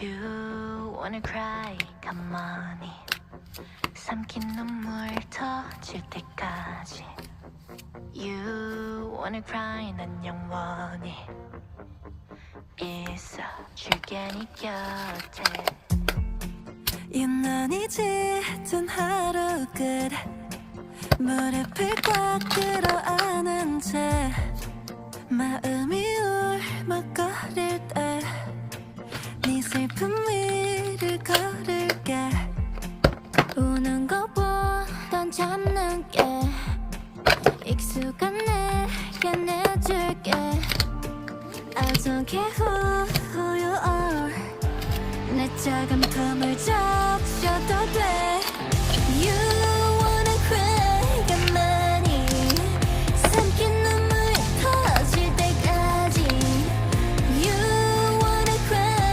You wanna cry, come on. 삼킨 눈물 터질 때까지. You wanna cry, 난 영원히 있어줄게 네 곁에. 유난히 짙은 하루 끝 무릎을 꽉 들어 안은 채 마음이 네 슬픔 위를 걸을게. 우는 것보단 참는 게. 익숙한 내게 내줄게. I don't care 작은 품을 적셔도 돼